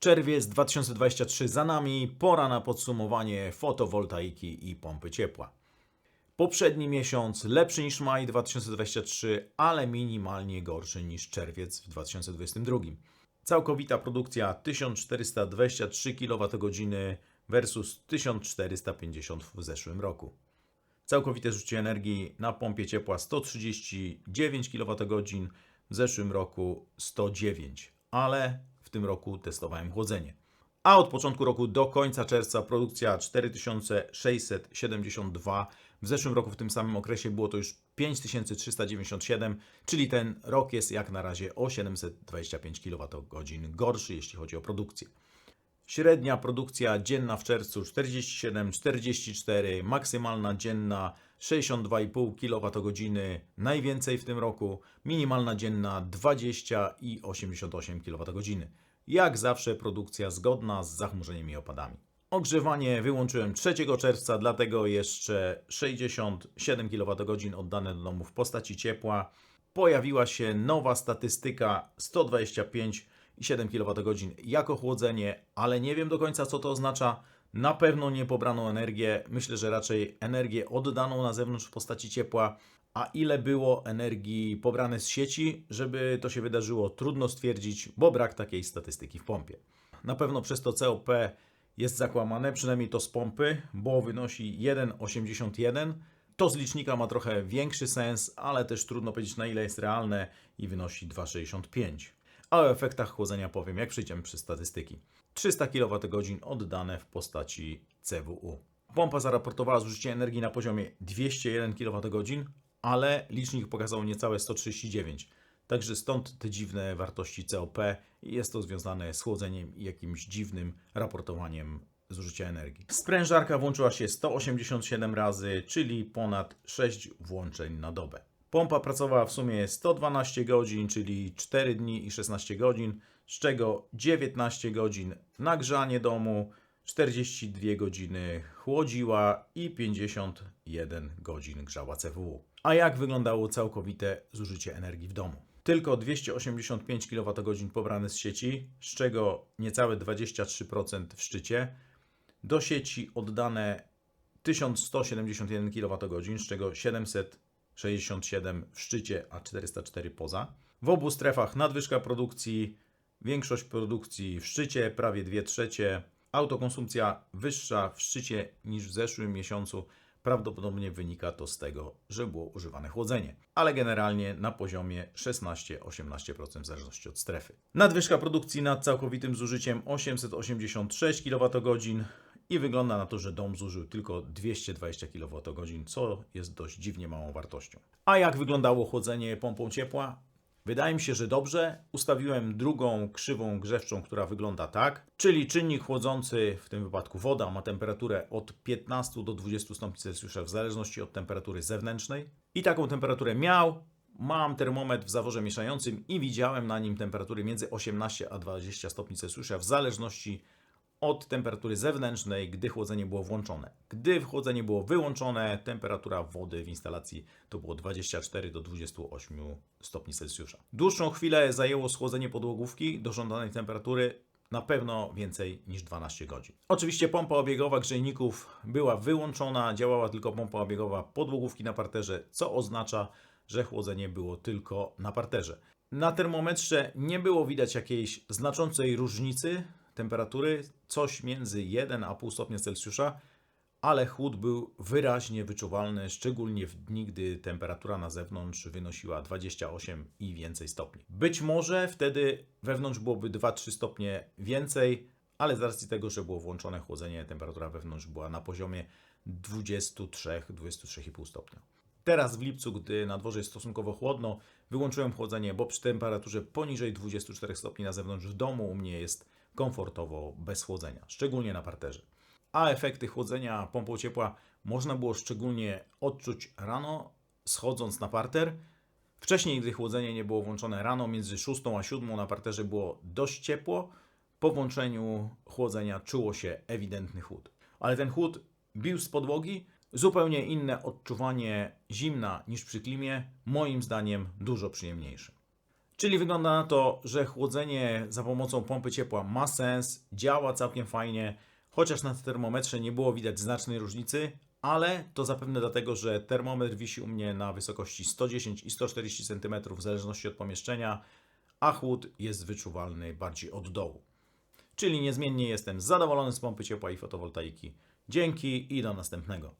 Czerwiec 2023 za nami, pora na podsumowanie fotowoltaiki i pompy ciepła. Poprzedni miesiąc lepszy niż maj 2023, ale minimalnie gorszy niż czerwiec w 2022. Całkowita produkcja 1423 kWh versus 1450 w zeszłym roku. Całkowite zużycie energii na pompie ciepła 139 kWh, w zeszłym roku 109, ale w tym roku testowałem chłodzenie. A od początku roku do końca czerwca produkcja 4672. W zeszłym roku w tym samym okresie było to już 5397, czyli ten rok jest jak na razie o 725 kWh gorszy, jeśli chodzi o produkcję. Średnia produkcja dzienna w czerwcu 47-44, maksymalna dzienna 62,5 kWh, najwięcej w tym roku, minimalna dzienna 20 i 88 kWh. Jak zawsze produkcja zgodna z zachmurzeniem i opadami. Ogrzewanie wyłączyłem 3 czerwca, dlatego jeszcze 67 kWh oddane do domu w postaci ciepła. Pojawiła się nowa statystyka 125 i 7 kWh jako chłodzenie, ale nie wiem do końca co to oznacza. Na pewno nie pobraną energię, myślę, że raczej energię oddaną na zewnątrz w postaci ciepła. A ile było energii pobrane z sieci, żeby to się wydarzyło, trudno stwierdzić, bo brak takiej statystyki w pompie. Na pewno przez to COP jest zakłamane, przynajmniej to z pompy, bo wynosi 1,81. To z licznika ma trochę większy sens, ale też trudno powiedzieć na ile jest realne i wynosi 2,65. A o efektach chłodzenia powiem, jak przejdziemy przez statystyki. 300 kWh oddane w postaci CWU. Pompa zaraportowała zużycie energii na poziomie 201 kWh, ale licznik pokazał niecałe 139. Także stąd te dziwne wartości COP jest to związane z chłodzeniem i jakimś dziwnym raportowaniem zużycia energii. Sprężarka włączyła się 187 razy, czyli ponad 6 włączeń na dobę. Pompa pracowała w sumie 112 godzin, czyli 4 dni i 16 godzin, z czego 19 godzin nagrzanie domu, 42 godziny chłodziła i 51 godzin grzała CWU. A jak wyglądało całkowite zużycie energii w domu? Tylko 285 kWh pobrane z sieci, z czego niecałe 23% w szczycie. Do sieci oddane 1171 kWh, z czego 767 w szczycie, a 404 poza. W obu strefach nadwyżka produkcji, większość produkcji w szczycie, prawie 2 trzecie. Autokonsumpcja wyższa w szczycie niż w zeszłym miesiącu. Prawdopodobnie wynika to z tego, że było używane chłodzenie, ale generalnie na poziomie 16-18% w zależności od strefy. Nadwyżka produkcji nad całkowitym zużyciem 886 kWh i wygląda na to, że dom zużył tylko 220 kWh, co jest dość dziwnie małą wartością. A jak wyglądało chłodzenie pompą ciepła? Wydaje mi się, że dobrze. Ustawiłem drugą krzywą grzewczą, która wygląda tak, czyli czynnik chłodzący, w tym wypadku woda, ma temperaturę od 15 do 20 stopni Celsjusza w zależności od temperatury zewnętrznej. I taką temperaturę miał. Mam termometr w zaworze mieszającym i widziałem na nim temperatury między 18 a 20 stopni Celsjusza w zależności od temperatury zewnętrznej, gdy chłodzenie było włączone. Gdy chłodzenie było wyłączone, temperatura wody w instalacji to było 24 do 28 stopni Celsjusza. Dłuższą chwilę zajęło schłodzenie podłogówki do żądanej temperatury, na pewno więcej niż 12 godzin. Oczywiście pompa obiegowa grzejników była wyłączona, działała tylko pompa obiegowa podłogówki na parterze, co oznacza, że chłodzenie było tylko na parterze. Na termometrze nie było widać jakiejś znaczącej różnicy temperatury, coś między 1,5 stopnia Celsjusza, ale chłód był wyraźnie wyczuwalny, szczególnie w dni, gdy temperatura na zewnątrz wynosiła 28 i więcej stopni. Być może wtedy wewnątrz byłoby 2-3 stopnie więcej, ale z racji tego, że było włączone chłodzenie, temperatura wewnątrz była na poziomie 23-23,5 stopnia. Teraz w lipcu, gdy na dworze jest stosunkowo chłodno, wyłączyłem chłodzenie, bo przy temperaturze poniżej 24 stopni na zewnątrz w domu u mnie jest komfortowo bez chłodzenia, szczególnie na parterze. A efekty chłodzenia pompą ciepła można było szczególnie odczuć rano, schodząc na parter. Wcześniej, gdy chłodzenie nie było włączone rano, między 6 a 7 na parterze było dość ciepło. Po włączeniu chłodzenia czuło się ewidentny chłód. Ale ten chłód bił z podłogi, zupełnie inne odczuwanie zimna niż przy klimie, moim zdaniem dużo przyjemniejsze. Czyli wygląda na to, że chłodzenie za pomocą pompy ciepła ma sens, działa całkiem fajnie, chociaż na termometrze nie było widać znacznej różnicy, ale to zapewne dlatego, że termometr wisi u mnie na wysokości 110 i 140 cm w zależności od pomieszczenia, a chłód jest wyczuwalny bardziej od dołu. Czyli niezmiennie jestem zadowolony z pompy ciepła i fotowoltaiki. Dzięki i do następnego.